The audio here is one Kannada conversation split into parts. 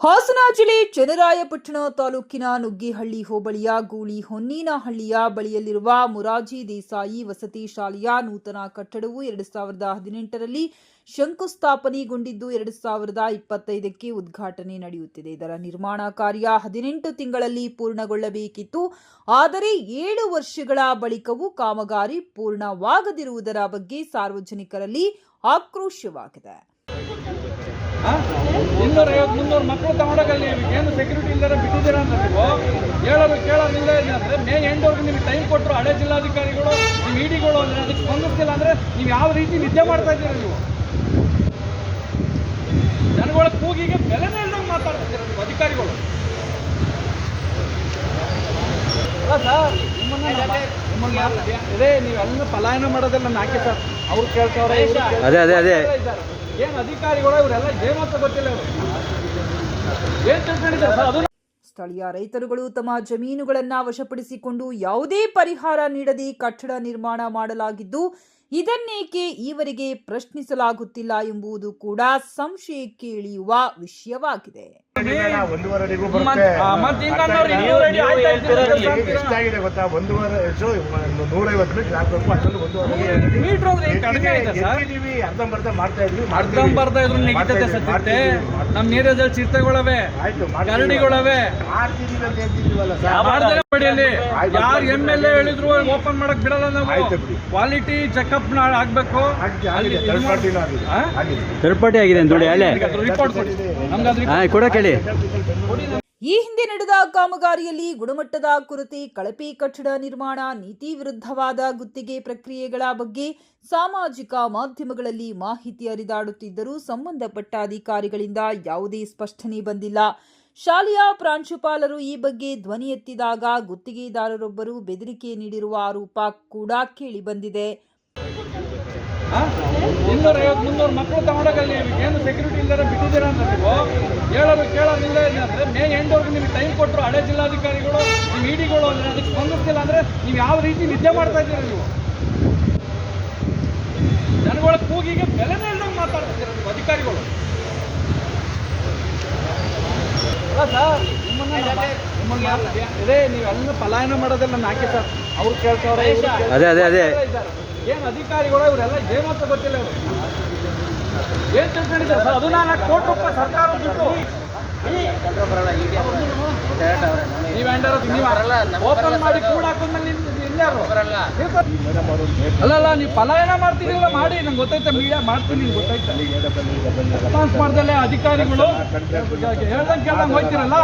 ಹಾಸನ ಜಿಲ್ಲೆ ಚನ್ನರಾಯಪಟ್ಟಣ ತಾಲೂಕಿನ ನುಗ್ಗಿಹಳ್ಳಿ ಹೋಬಳಿಯ ಗೂಳಿ ಹೊನ್ನಿನಹಳ್ಳಿಯ ಬಳಿಯಲ್ಲಿರುವ ಮುರಾಜಿ ದೇಸಾಯಿ ವಸತಿ ಶಾಲೆಯ ನೂತನ ಕಟ್ಟಡವು ಎರಡು ಸಾವಿರದ ಹದಿನೆಂಟರಲ್ಲಿ ಶಂಕುಸ್ಥಾಪನೆಗೊಂಡಿದ್ದು ಎರಡು ಸಾವಿರದ ಇಪ್ಪತ್ತೈದಕ್ಕೆ ಉದ್ಘಾಟನೆ ನಡೆಯುತ್ತಿದೆ. ಇದರ ನಿರ್ಮಾಣ ಕಾರ್ಯ ಹದಿನೆಂಟು ತಿಂಗಳಲ್ಲಿ ಪೂರ್ಣಗೊಳ್ಳಬೇಕಿತ್ತು. ಆದರೆ ಏಳು ವರ್ಷಗಳ ಬಳಿಕವೂ ಕಾಮಗಾರಿ ಪೂರ್ಣವಾಗದಿರುವುದರ ಬಗ್ಗೆ ಸಾರ್ವಜನಿಕರಲ್ಲಿ ಆಕ್ರೋಶವಾಗಿದೆ. ಆ? ಇನ್ನೂರ ಐವತ್ತು ಮುನ್ನೂರು ಮಕ್ಕಳು ತಗೊಂಡೋಗಲ್ಲಿ ಏನು ಸೆಕ್ಯೂರಿಟಿ ಅಂತ ನೀವು ಹೇಳೋದು ಕೇಳೋದು ಇಲ್ಲದೆ ಇದೆ ಅಂದರೆ ಮೇ ಎಂಟವರೆಗೂ ನಿಮಗೆ ಟೈಮ್ ಕೊಟ್ಟರು ಹಳೆ ಜಿಲ್ಲಾಧಿಕಾರಿಗಳು ನೀವು ಇಡಿಗಳು ಅಂದರೆ ಅದಕ್ಕೆ ಸ್ಪಂದಿಸ್ತಿಲ್ಲ ಅಂದರೆ ನೀವು ಯಾವ ರೀತಿ ನಿದ್ದೆ ಮಾಡ್ತಾ ಇದ್ದೀರಾ ನೀವು? ಜನಗಳ ಕೂಗಿಗೆ ಬೆಲೆನೇ ಇಲ್ದಂಗೆ ಮಾತಾಡ್ತಿದ್ದೀರಾ ನೀವು ಅಧಿಕಾರಿಗಳು? ಅಲ್ಲ ಸರ್ ಇದೇ ನೀವೆಲ್ಲ ಪಲಾಯನ ಮಾಡೋದೆಲ್ಲ ನಾನು ಹಾಕಿ ಸರ್? ಅವ್ರು ಕೇಳ್ತಾವ್ರೆ. ಅದೇ ಅದೇ ಅದೇ. ಏನ್ ಅಧಿಕಾರಿಗಳು ಇವರೆಲ್ಲ ಏನು ಅಂತ ಗೊತ್ತಿಲ್ಲ ಇವರು. ಏನ್ ತಿಳ್ಕೊಂಡಿದ್ದಾರೆ ಸರ್? ಅದು ಸ್ಥಳೀಯ ರೈತರುಗಳು ತಮ್ಮ ಜಮೀನುಗಳನ್ನು ವಶಪಡಿಸಿಕೊಂಡು ಯಾವುದೇ ಪರಿಹಾರ ನೀಡದೆ ಕಟ್ಟಡ ನಿರ್ಮಾಣ ಮಾಡಲಾಗಿದ್ದು ಇದನ್ನೇಕೆ ಈವರೆಗೆ ಪ್ರಶ್ನಿಸಲಾಗುತ್ತಿಲ್ಲ ಎಂಬುದು ಕೂಡ ಸಂಶಯಕ್ಕೆ ಇಳಿಯುವ ವಿಷಯವಾಗಿದೆ. ಅರ್ಧಂಬರ್ಧ ಇದ್ರು ನೆಗಿತದೆ ನಮ್ಮ ಚಿರತೆಗಳವೆ ಕರಡಿಗಳವೆ. ಯಾರು ಎಂ ಎಲ್ ಎ ಹೇಳಿದ್ರು ಓಪನ್ ಮಾಡಕ್ ಬಿಡಲ್ಲ ನಾವು? ಕ್ವಾಲಿಟಿ ಚೆಕಪ್ ಆಗ್ಬೇಕು? ಆಗಿದೆ. ಥರ್ಡ್ ಪಾರ್ಟಿ ನೋಡಿ ಈ ಹಿಂದೆ ನಡೆದ ಕಾಮಗಾರಿಯಲ್ಲಿ ಗುಣಮಟ್ಟದ ಕೊರತೆ ಕಳಪೆ ಕಟ್ಟಡ ನಿರ್ಮಾಣ ನೀತಿ ವಿರುದ್ಧವಾದ ಗುತ್ತಿಗೆ ಪ್ರಕ್ರಿಯೆಗಳ ಬಗ್ಗೆ ಸಾಮಾಜಿಕ ಮಾಧ್ಯಮಗಳಲ್ಲಿ ಮಾಹಿತಿ ಹರಿದಾಡುತ್ತಿದ್ದರೂ ಸಂಬಂಧಪಟ್ಟ ಅಧಿಕಾರಿಗಳಿಂದ ಯಾವುದೇ ಸ್ಪಷ್ಟನೆ ಬಂದಿಲ್ಲ. ಶಾಲೆಯ ಪ್ರಾಂಶುಪಾಲರು ಈ ಬಗ್ಗೆ ಧ್ವನಿ ಎತ್ತಿದಾಗ ಗುತ್ತಿಗೆದಾರರೊಬ್ಬರು ಬೆದರಿಕೆ ನೀಡಿರುವ ಆರೋಪ ಕೂಡ ಕೇಳಿಬಂದಿದೆ ಆ? ಇನ್ನೂರ ಐವತ್ತು ಮುನ್ನೂರು ಮಕ್ಕಳು ತಗೊಂಡೋಗಲ್ಲಿ ಏನು ಸೆಕ್ಯೂರಿಟಿ ಇಲ್ಲದೆ ಬಿಟ್ಟಿದ್ದೀರಾ ಅಂತ ನೀವು ಹೇಳೋದು ಕೇಳೋದು ಇಲ್ಲ ಅಂದರೆ ಮೇ ಎಂಟವರೆಗೂ ನಿಮಗೆ ಟೈಮ್ ಕೊಟ್ಟರು ಹಳೆ ಜಿಲ್ಲಾಧಿಕಾರಿಗಳು ನೀವು ಇಡಿಗಳು ಅಂದರೆ ಅದಕ್ಕೆ ಸ್ಪಂದಿಸ್ತಿಲ್ಲ ಅಂದರೆ ನೀವು ಯಾವ ರೀತಿ ನಿದ್ದೆ ಮಾಡ್ತಾ ಇದ್ದೀರಾ ನೀವು ಜನಗಳ ಕೂಗಿಗೆ ಬೆಲೆನೇ ಇಲ್ದಂಗೆ ಮಾತಾಡ್ತಿದ್ದೀರಾ ನೀವು ಅಧಿಕಾರಿಗಳು ಅಲ್ಲ ಸರ್ ನಿಮ್ಮನ್ನ ನಮ್ಮ- ಇದೇ ನೀವೆಲ್ಲ ಪಲಾಯನ ಮಾಡೋದೆಲ್ಲ ನಾಕೆ ಸರ್ ಅವ್ರು ಕೇಳ್ತಾವ್ರೆ. ಅದೇ ಅದೇ ಅದೇ. ಏನ್ ಅಧಿಕಾರಿಗಳು ಇವರೆಲ್ಲ ಏನು ಅಂತ ಗೊತ್ತಿಲ್ಲ ಇವರು? ಏನು ತಿಳ್ಕೊಂಡಿದ್ದಾರೆ ಸರ್? ಅದು ನಾನು ಕೋಟಿ ರೂಪಾಯಿ ಸರ್ಕಾರ ದುಡ್ಡು ನೀವು ಹ್ಯಾಂಡರ್ ನೀವು ಓಪನ್ ಮಾಡಿ ಕೂಡ ಹಾಕೊಂಡ್ಮೇಲೆ ನಿಮ್ದು ಇನ್ಯಾರು ಅಲ್ಲ ಅಲ್ಲ ನೀವು ಪಲಾಯನ ಮಾಡ್ತಿದ್ದೀರಲ್ಲ ಮಾಡಿ ನಂಗೆ ಗೊತ್ತೈತೆ ಮೀಡಿಯಾ ಮಾಡ್ತೀನಿ ಗೊತ್ತೈತೆ ರೆಸ್ಪಾನ್ಸ್ ಮಾಡ್ದಲ್ಲೇ ಅಧಿಕಾರಿಗಳು? ಹೇಳ್ದಂಗೆ ಕೇಳ್ದಂಗೆ ಹೋಗ್ತಿರಲ್ಲ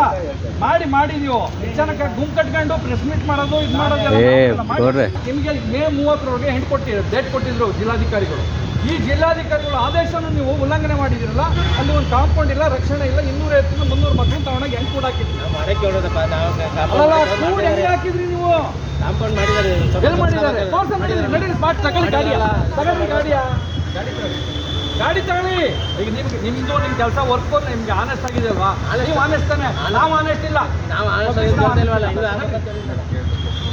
ಮಾಡಿ ಮಾಡಿ ನೀವು. ಜನಕ್ಕೆ ಗುಂಪು ಕಟ್ಕೊಂಡು ಪ್ರೆಸ್ ಮೀಟ್ ಮಾಡೋದು ಇದು ಮಾಡೋದು ನಿಮ್ಗೆ ಮಾಡ್ತಿರಲ್ಲ, ನಿಮಗೆ ಮೇ ಮೂವತ್ತರವರೆಗೆ ಹೆಂಡ್ ಕೊಟ್ಟಿದ್ರು ಡೇಟ್ ಕೊಟ್ಟಿದ್ರು ಜಿಲ್ಲಾಧಿಕಾರಿಗಳು. ಈ ಜಿಲ್ಲಾಧಿಕಾರಿಗಳ ಆದೇಶವನ್ನು ನೀವು ಉಲ್ಲಂಘನೆ ಮಾಡಿದಿರಲ್ಲ ಅಲ್ಲಿ ಒಂದು ಕಾಂಪೌಂಡ್ ಇಲ್ಲ ರಕ್ಷಣೆ ಇಲ್ಲ ಇನ್ನೂರ ಐವತ್ತರಿಂದ ಮುನ್ನೂರು ಮಕ್ಕಳು ತಗೊಂಡಾಗ ಹೆಂಗ್ ಕೂಡ ಹಾಕಿದ್ರಿ ಹಾಕಿದ್ರಿ ನೀವು? ಎಲ್ಲಿ ಮಾಡಿದ್ದಾರೆ? ತೋರ್ಸ ನಡೀರಿ ನಡೀರಿ ಸ್ಪಾಟ್ ತಗೊಳ್ಳಿ ಗಾಡಿಯ ತಗೊಳ್ಳಿ ಗಾಡಿಯ ಗಾಡಿ ತಗೊಳ್ಳಿ. ಈಗ ನಿಮ್ಗೆ ನಿಮ್ದು ನಿಮ್ ಕೆಲಸ ವರ್ಕ್ ನಿಮ್ಗೆ ಆನೆಸ್ಟ್ ಆಗಿದೆ ಅಲ್ವಾ? ನೀವು ಆನೆಸ್ಟ್ ತಾನೆ? ನಾವು ಆನೆಸ್ಟ್ ಇಲ್ಲ.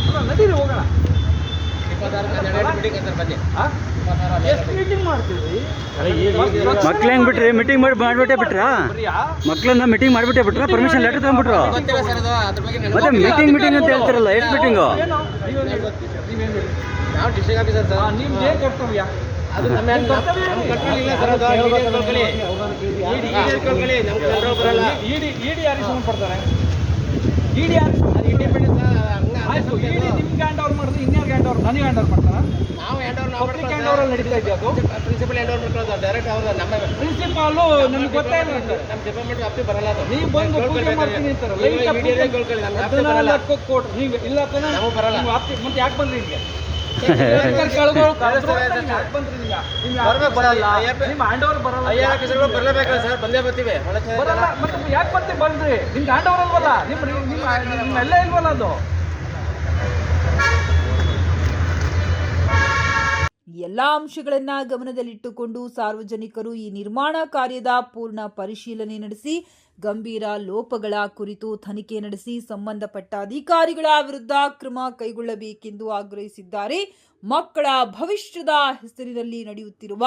ಅಲ್ಲ, ನಡೀರಿ ಹೋಗೋಣ ಆ? ಎಷ್ಟು ಮೀಟಿಂಗ್ ಮಾಡ್ತೀವಿ ಮಕ್ಳು ಹೆಂಗ್ ಬಿಟ್ರಿ? ಮೀಟಿಂಗ್ ಮಾಡಿ ಮಾಡ್ಬಿಟ್ಟೆ ಬಿಟ್ರಾ? ಮಕ್ಳನ್ನ ಮೀಟಿಂಗ್ ಮಾಡ್ಬಿಟ್ಟೆ ಬಿಟ್ರಾ? ಪರ್ಮಿಷನ್ ಲೆಟರ್ ತಗೊಂಡ್ಬಿಟ್ರು? ಮತ್ತೆ ಮೀಟಿಂಗ್ ಮೀಟಿಂಗ್ ಅಂತ ಹೇಳ್ತಿರಲ್ಲ ಎಷ್ಟು ಮೀಟಿಂಗು ಇಡಿ ಯಾರು ಯಾರಿಗೆ ಸಂಬಂಧಪಡ್ತಾರೆ? ಇಡಿ ಇಂಡಿಪೆಂಡೆನ್ಸ್ ಆಯ್ತು ಇಡಿ ನಿಮ್ಗೆ ಹ್ಯಾಂಡ್ ಓವರ್ ಮಾಡಿದ್ರೆ ಇನ್ಯಾರು ಹ್ಯಾಂಡ್ ಓವರ್ ನನಗೆ ಹ್ಯಾಂಡ್ ಓವರ್ ಮಾಡ್ತಾರ? ನಾವು ಹ್ಯಾಂಡ್ ಓವರ್ ನಾವು ಪಬ್ಲಿಕ್ ಹ್ಯಾಂಡ್ ಓವರ್ ನಡೀತಾ ಇದೆಯಾ ಅದು? ಪ್ರಿನ್ಸಿಪಲ್ ಹ್ಯಾಂಡ್ ಓವರ್ ಮಾಡ್ಕೊಳ್ಳೋದು ಡೈರೆಕ್ಟ್ ಅವ್ರ ನಮ್ಮ ಪ್ರಿನ್ಸಿಪಾಲು ನಮ್ಗೆ ಗೊತ್ತೇ ಇಲ್ಲ. ನಮ್ಮ ಡಿಪಾರ್ಟ್ಮೆಂಟ್ ವ್ಯಾಪ್ತಿ ಬರಲ್ಲ ಅದು. ನೀವು ಬಂದು ಪೂಜೆ ಮಾಡ್ತೀನಿ ಹದಿನಾಲ್ಕು ಕೋಟಿ. ನೀವು ಇಲ್ಲ ತಾನೆ ನಾವು ಬರಲ್ಲ. ನೀವು ವ್ಯಾಪ್ತಿ ಮತ್ತೆ ಯಾಕೆ ಬಂದ್ರಿ ನಿಮ್ಗೆ ಬರಲೇಬೇಕಲ್ಲ ಸರ್ ಬಂದೇ ಬರ್ತೀವಿ. ಯಾಕೆ ಮತ್ತೆ ಬಂದ್ರಿ? ನಿಮ್ಗೆ ಹ್ಯಾಂಡ್ ಓವರ್ ಅಲ್ವಲ್ಲ? ನಿಮ್ಮ ನಿಮ್ಮ ನಿಮ್ಮ ಎಲ್ಲ ಇಲ್ವಲ್ಲ ಅದು? ಎಲ್ಲಾ ಅಂಶಗಳನ್ನ ಗಮನದಲ್ಲಿಟ್ಟುಕೊಂಡು ಸಾರ್ವಜನಿಕರು ಈ ನಿರ್ಮಾಣ ಕಾರ್ಯದ ಪೂರ್ಣ ಪರಿಶೀಲನೆ ನಡೆಸಿ, ಗಂಭೀರ ಲೋಪಗಳ ಕುರಿತು ತನಿಖೆ ನಡೆಸಿ ಸಂಬಂಧಪಟ್ಟ ಅಧಿಕಾರಿಗಳ ವಿರುದ್ಧ ಕ್ರಮ ಕೈಗೊಳ್ಳಬೇಕೆಂದು ಆಗ್ರಹಿಸಿದ್ದಾರೆ. ಮಕ್ಕಳ ಭವಿಷ್ಯದ ಹೆಸರಿನಲ್ಲಿ ನಡೆಯುತ್ತಿರುವ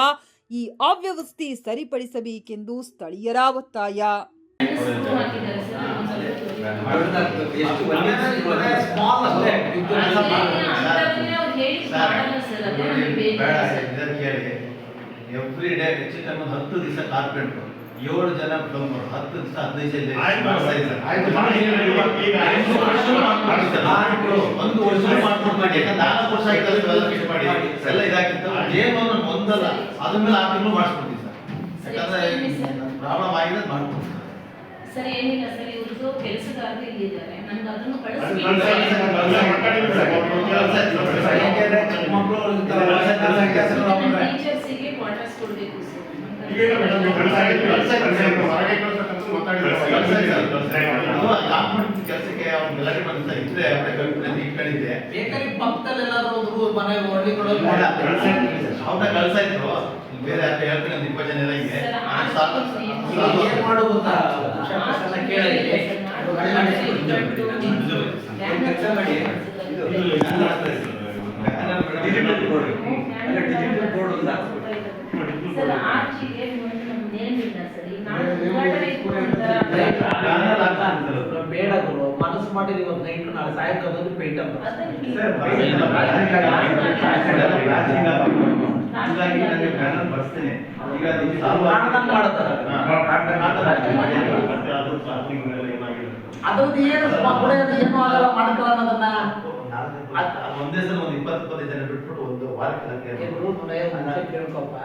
ಈ ಅವ್ಯವಸ್ಥೆ ಸರಿಪಡಿಸಬೇಕೆಂದು ಸ್ಥಳೀಯರ ಒತ್ತಾಯ. ಸ್ಮಾಲ್ ಕೇಳಿ. ಎವ್ರಿ ಡೇ ಹೆಚ್ಚು ಕಮ್ಮಿ ಒಂದು ಹತ್ತು ದಿವಸ ಕಾರ್ಪೆಂಟ್ರು ಏಳು ಜನ ಪ್ಲಂಬರ್ ಹತ್ತು ದಿವಸ ಹದಿನೈದು. ಒಂದು ವರ್ಷ ಮಾಡ್ಕೊಂಡು. ಮಾಡಿ ಯಾಕಂದ್ರೆ ನಾಲ್ಕು ವರ್ಷ ಆಯ್ತು ಮಾಡಿ. ಎಲ್ಲ ಇದಾಗಿತ್ತು ಏನು ಒಂದಲ್ಲ. ಅದ್ರ ಮೇಲೆ ಆರು ತಿಂಗಳು ಮಾಡಿಸ್ಕೊಡ್ತೀವಿ ಸರ್. ಯಾಕಂದ್ರೆ ಪ್ರಾಬ್ಲಮ್ ಆಗಿದೆ ಮಾಡ್ಕೊಡ್ತೀವಿ ಸರ್. ಏನಿಲ್ಲ ಸರ್ ಇವ್ರದ್ದು ಕೆಲಸಗಾರರು ಇಲ್ಲಿದ್ದಾರೆ. ನನ್ಗೆ ಅದನ್ನು ಕಳಿಸ್ಬೇಕು ಕಳ್ಸ ಆಗಿದೆ ಸರ್, ಕಳ್ಸ ಮಾತಾಡಿದ್ರು ಸರ್. ಕಳ್ಸ ಆಯ್ತು, ಕಳ್ಸ ಆಯ್ತು. ಟೀಚರ್ಸಿಗೆ ಕ್ವಾರ್ಟರ್ಸ್ ಕೊಡಬೇಕು ಸರ್ ಈಗೇನು ಮೇಡಮ್, ನೀವು ಕಳ್ಸ ಆಗಿದೆ, ಕಳ್ಸ ಆಗಿದೆ, ಕಳ್ಸ ಆಗಿದೆ. ಹೊರಗೆ ಕಳ್ಸಕ್ಕಂತೂ ಮಾತಾಡಿದ್ರು. ಕಳ್ಸ ಆಗಿದೆ, ಕಳ್ಸ ಆಗಿದೆ. ಕಾಂಪೌಂಡ್ ಕೆಲಸಕ್ಕೆ ಅವ್ನು ಗಲಾಟೆ ಬಂದ ಇದ್ರೆ ಅವ್ರ ಕಲ್ಪನೆ ಇಟ್ಕೊಂಡಿದ್ದೆ ಬೇಕಾದ್ರೆ ಪಕ್ಕದಲ್ಲಿ ಎಲ್ಲಾದ್ರೂ ಒಂದು ಮನೆ ಹೊರಳಿಕೊಳ್ಳೋದು ಇಲ್ಲ, ಕಳ್ಸ ಇದ್ರು ಬೇರೆ ಯಾರು ಹೇಳ್ತೀನಿ ಇಪ್ಪತ್ತು ಜನ ಎಲ್ಲ ಇದೆ ಏನ್ ಮಾಡು. ಗೊತ್ತಾ ಕೇಳಿ ಕೆಲಸ ಮಾಡಿ ಡಿಜಿಟಲ್ ಬೋರ್ಡ್ ಅಲ್ಲ ಡಿಜಿಟಲ್ ಬೋರ್ಡ್ ಅಂತ ಸರ್ ಆರ್ಚಿಗೆ ನಮ್ದು ಏನಿಲ್ಲ ಸರ್ ಈಗ ನಾನು ಉದ್ಘಾಟನೆ ಇಟ್ಕೊಂಡ್ರೆ ಬೇಡ ಗುರು ಮಾಡಿದ್ರೆ ಇವತ್ತು ನೈಟ್ ನಾಳೆ ಸಾಯಂಕಾಲ ಬಂದು ಪೇಂಟ್ ಅಂತ ಅದೊಂದು ಹೀಗಾಗಿ ನನಗೆ ಬ್ಯಾನರ್ ಬರ್ಸ್ತೇನೆ ಈಗ ಅದ್ರದ್ದು ಏನು ಮಕ್ಕಳೇ ಏನು ಆಗಲ್ಲ ಮಾಡ್ಕೊಳ್ಳೋಣ ಅದನ್ನ ಒಂದೇ ಸಲ ಒಂದು ಇಪ್ಪತ್ತು ಇಪ್ಪತ್ತೈದು ಜನ ಬಿಟ್ಬಿಟ್ಟು ಒಂದು ವಾರಕ್ಕೆ ಕೇಳ್ಕೊಪ್ಪ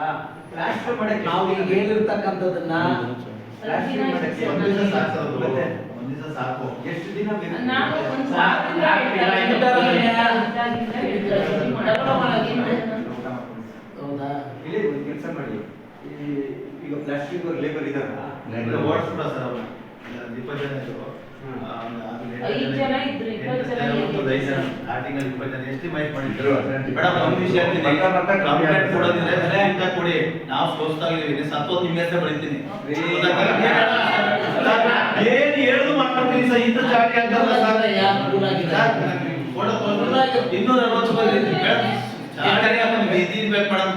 ರಾಷ್ಟ್ರ ಮಾಡಕ್ಕೆ ನಾವು ಈಗ ಹೇಳಿರ್ತಕ್ಕಂಥದ್ದನ್ನ ಮಾಡಕ್ಕೆ ಒಂದು ದಿವಸ ಸಾಕು. ಎಷ್ಟು ದಿನ ಬೇಕು? ನಾನು ಒಂದು. ಹೌದಾ? ಇಲ್ಲಿ ಒಂದು ಕೆಲಸ ಮಾಡಿ. ಈ ಈಗ ಪ್ಲಾಸ್ಟಿಕ್ ಲೇಬರ್ ಇದಾರ ಓಡಿಸ್ಬಿಡ ಸರ್ ಅವ್ರು. ಇಪ್ಪತ್ತು ಜನ ಇದ್ರು. ಕೊಡಿ. ನಾವು ಸೋಸ್ತಾಗಿದ್ದೀವಿ ಸತ್ತೋದ್ ನಿಮ್ಮ ಹೆಸರು ಬರೀತೀನಿ. ಏನು ಹೇಳುದು ಮಾಡ್ಕೊಡ್ತೀನಿ ಸರ್ ಇಂಥ ಜಾರಿ ಆಗಲ್ಲ ಸರ್? ಇನ್ನೂರ ಅರವತ್ತು ರೂಪಾಯಿ ಸರ್ಕಾರಿ ಅದನ್ನ ಬೀದಿ ಬೇಕು ಮೇಡಮ್.